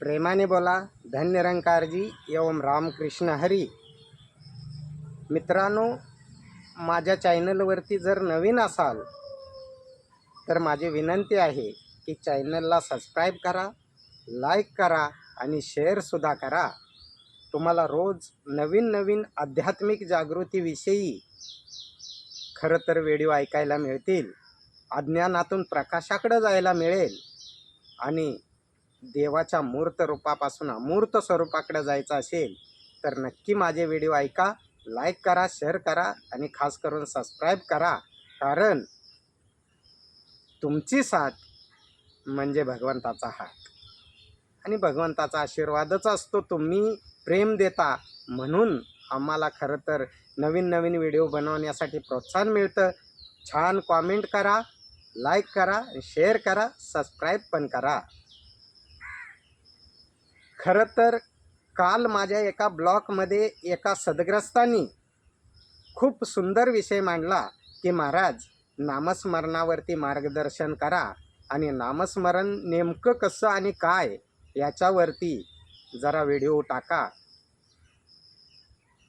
प्रेमाने बोला धन्यरंकारजी एवं रामकृष्ण हरी. मित्रांनो माझ्या चॅनलवरती जर नवीन असाल तर माझी विनंती आहे की चॅनलला सबस्क्राईब करा लाईक करा आणि शेअरसुद्धा करा. तुम्हाला रोज नवीन नवीन आध्यात्मिक जागृतीविषयी खरं तर व्हिडिओ ऐकायला मिळतील अज्ञानातून प्रकाशाकडं जायला मिळेल आणि देवाच्या मूर्त रूपापासून अमूर्त स्वरूपाकडे जायचं असेल तर नक्की माझे व्हिडिओ ऐका लाईक करा शेअर करा आणि खास करून सबस्क्राईब करा. कारण तुमची साथ म्हणजे भगवंताचा हात. आणि भगवंताचा आशीर्वादच असतो तुम्ही प्रेम देता म्हणून आम्हाला खरं तर नवीन नवीन व्हिडिओ बनवण्यासाठी प्रोत्साहन मिळतं. छान कॉमेंट करा लाईक करा शेअर करा सबस्क्राईब पण करा. खरं तर काल माझ्या एका ब्लॉकमध्ये एका सदग्रस्तानी खूप सुंदर विषय मांडला की महाराज नामस्मरणावरती मार्गदर्शन करा आणि नामस्मरण नेमकं कसं आणि काय याच्यावरती जरा व्हिडिओ टाका.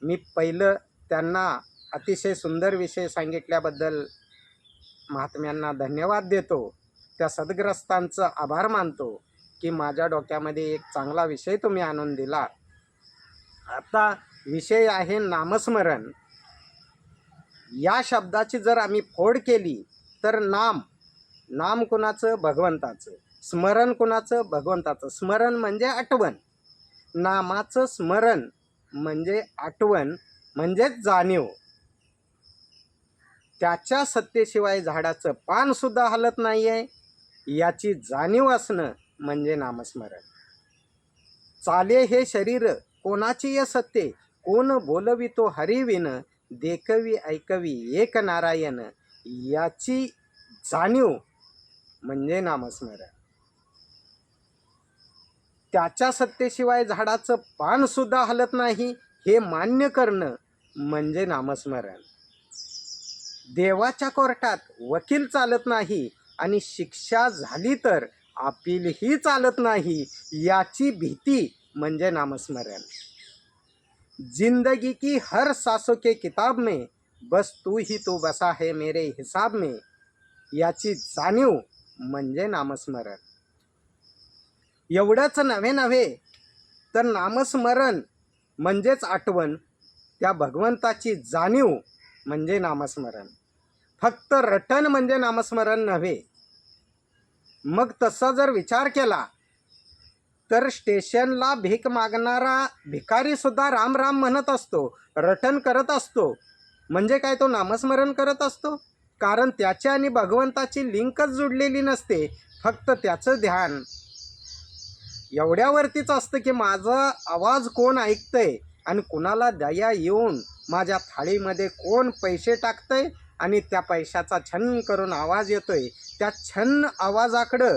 मी पहिलं त्यांना अतिशय सुंदर विषय सांगितल्याबद्दल महात्म्यांना धन्यवाद देतो. त्या सद्ग्रस्तांचं आभार मानतो. की माझ्या डोक्यामध्ये एक चांगला विषय तुम्ही आणून दिला. आता विषय आहे नामस्मरण. या शब्दाची जर आम्ही फोड केली तर नाम नाम कुणाचं? भगवंताचं. स्मरण कुणाचं? भगवंताचं. स्मरण म्हणजे आठवण. नामाचं स्मरण म्हणजे आठवण म्हणजेच जाणीव. त्याच्या सत्तेशिवाय झाडाचं पानसुद्धा हलत नाही आहे याची जाणीव असणं म्हणजे नामस्मरण. चाले हे शरीर कोणाची ये सत्ते? कोण बोलवितो हरिविन देखवी ऐकवी एक नारायण याची जाणीव म्हणजे नामस्मरण. त्याच्या सत्तेशिवाय झाडाचं पानसुद्धा हलत नाही हे मान्य करणं म्हणजे नामस्मरण. देवाच्या कोर्टात वकील चालत नाही आणि शिक्षा झाली तर अपीलही चालत नाही. याची भीती म्हणजे नामस्मरण. जिंदगी की हर सासो के किताब में बस तू ही तू बसा है मेरे हिसाब में याची जाणीव म्हणजे नामस्मरण. एवढंच नव्हे नव्हे तर नामस्मरण म्हणजेच आठवण त्या भगवंताची जाणीव म्हणजे नामस्मरण. फक्त रटन म्हणजे नामस्मरण नव्हे मग तसा जर विचार केला तर स्टेशनला भीक मागणारा भिकारीसुद्धा राम राम म्हणत असतो रटन करत असतो. म्हणजे काय तो नामस्मरण करत असतो? कारण त्याच्या आणि भगवंताची लिंकच जुडलेली नसते फक्त त्याचं ध्यान. एवढ्यावरतीच असतं की माझा आवाज कोण ऐकतंय आणि कुणाला दया येऊन माझ्या थाळीमध्ये कोण पैसे टाकतंय? आणि त्या पैशाचा छन्न करून आवाज येतोय. त्या छन्न आवाजाकडं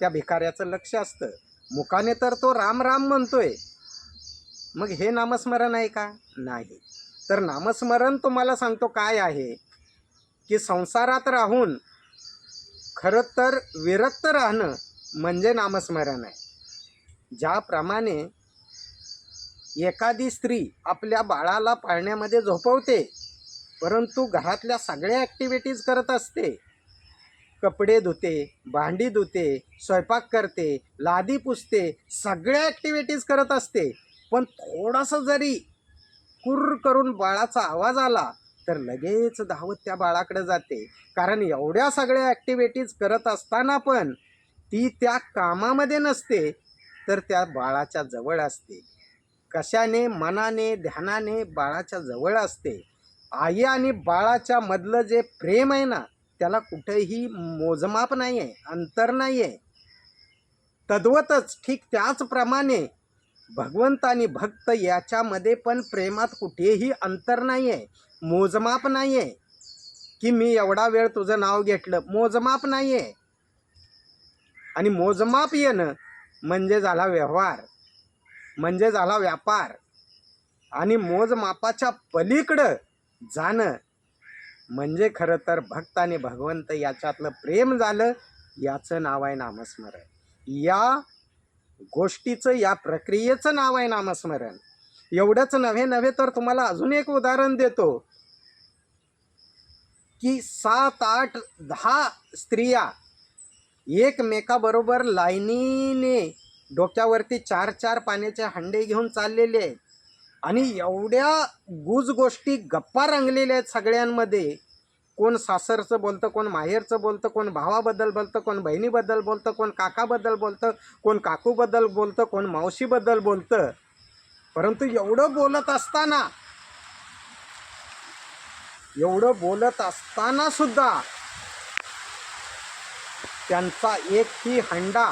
त्या भिकाऱ्याचं लक्ष असतं. मुखाने तर तो राम राम म्हणतोय. मग हे नामस्मरण आहे का? नाही. तर नामस्मरण तुम्हाला सांगतो काय आहे? की संसारात राहून खरं तर विरक्त राहणं म्हणजे नामस्मरण आहे. ज्याप्रमाणे एखादी स्त्री आपल्या बाळाला पाळण्यामध्ये झोपवते परंतु घरातल्या सगळ्या ॲक्टिव्हिटीज करत असते. कपडे धुते भांडी धुते स्वयंपाक करते लादी पुसते सगळ्या ॲक्टिव्हिटीज करत असते. पण थोडंसं जरी कुर्र करून बाळाचा आवाज आला तर लगेच धावत त्या बाळाकडे जाते. कारण एवढ्या सगळ्या ॲक्टिव्हिटीज करत असताना पण ती त्या कामामध्ये नसते तर त्या बाळाच्या जवळ असते. कशाने मनाने ध्यानाने बाळाच्या जवळ असते. आई आणि बाळाच्या मधलं जे प्रेम आहे ना त्याला कुठेही मोजमाप नाही आहे अंतर नाही आहे तद्वतच ठीक त्याचप्रमाणे भगवंत आणि भक्त याच्यामध्ये पण प्रेमात कुठेही अंतर नाही आहे मोजमाप नाही आहे की मी एवढा वेळ तुझं नाव घेतलं मोजमाप नाही आहे आणि मोजमाप येणं म्हणजे झाला व्यवहार म्हणजे झाला व्यापार. आणि मोजमापाच्या पलीकडं जाणं. म्हणजे खरं तर भक्त आणि भगवंत याच्यातलं प्रेम झालं याचं नाव आहे नामस्मरण. या गोष्टीचं या प्रक्रियेचं नाव आहे नामस्मरण. एवढंच नव्हे नव्हे तर तुम्हाला अजून एक उदाहरण देतो. की सात आठ दहा स्त्रिया एकमेकाबरोबर लाईनीने डोक्यावरती चार चार पाण्याचे हंडे घेऊन चाललेले आहेत. आणि एवढ्या गुज गोष्टी गप्पा रंगलेल्या आहेत सगळ्यांमध्ये. कोण सासरचं बोलतं कोण माहेरचं बोलतं कोण भावाबद्दल बोलतं कोण बहिणीबद्दल बोलतं कोण काकाबद्दल बोलतं कोण काकूबद्दल बोलतं कोण मावशीबद्दल बोलतं. परंतु एवढं बोलत असताना एवढं बोलत असताना सुद्धा त्यांचा एकही हंडा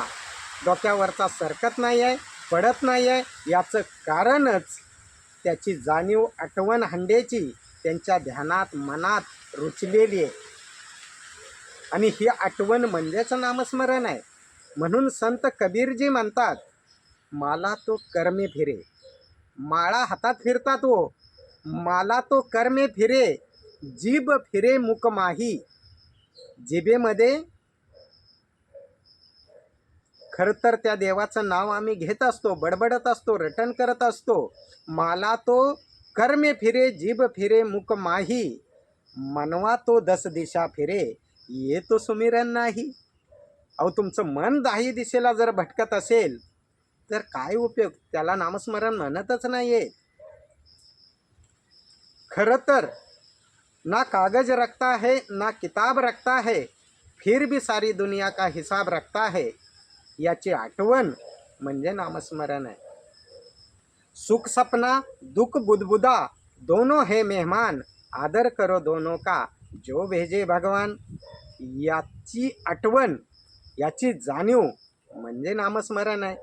डोक्यावरचा सरकत नाही आहे पडत नाही आहे याचं कारणच त्याची जाणीव आठवण हंडेची त्यांच्या ध्यानात मनात रुचलेली आहे. आणि ही आठवण म्हणजेच नामस्मरण आहे. म्हणून संत कबीरजी म्हणतात मला तो कर्मे फिरे. माळा हातात फिरतात हो माला तो कर्मे फिरे. जीभ फिरे मुक माही. जिभेमध्ये खरं तर त्या देवाचं नाव आम्ही घेत असतो बडबडत असतो रटन करत असतो. माला तो कर्मे फिरे जीभ फिरे मुक माही. मनवा तो दस दिशा फिरे ये तो सुमिरन नाही. अहो तुमचं मन दाही दिशेला जर भटकत असेल तर काय उपयोग? त्याला नामस्मरण म्हणतच नाही आहे खरं तर ना कागज रखता है ना किताब रखता है फिर भी सारी दुनिया का हिसाब रखता है. याची आठवण म्हणजे नामस्मरण आहे. सुख सपना दुख बुदबुदा दोनों हे मेहमान आदर करो दोनों का जो भेजे भगवान. याची आठवण याची जाणीव म्हणजे नामस्मरण आहे.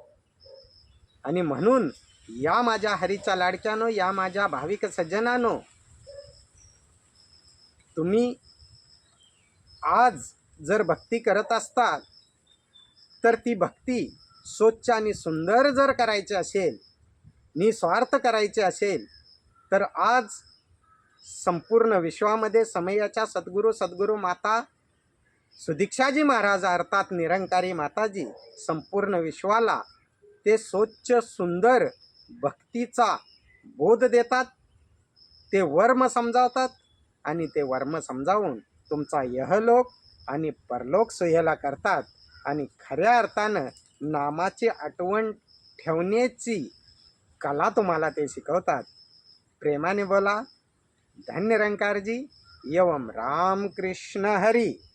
आणि म्हणून या माझ्या हरीच्या लाडक्यानो या माझ्या भाविक सज्जनानो तुम्ही आज जर भक्ती करत असतात तर ती भक्ती स्वच्छ आणि सुंदर जर करायची असेल निस्वार्थ करायची असेल तर आज संपूर्ण विश्वामध्ये समयाच्या सद्गुरू सद्गुरू माता सुदीक्षाजी महाराज अर्थात निरंकारी माताजी संपूर्ण विश्वाला ते स्वच्छ सुंदर भक्तीचा बोध देतात ते वर्म समजावतात आणि ते वर्म समजावून तुमचा यहलोक आणि परलोक सोयला करतात. आणि खऱ्या अर्थानं नामाची आठवण ठेवण्याची कला तुम्हाला ते शिकवतात. प्रेमाने बोला. धन्य रंकारजी एवम रामकृष्ण हरी.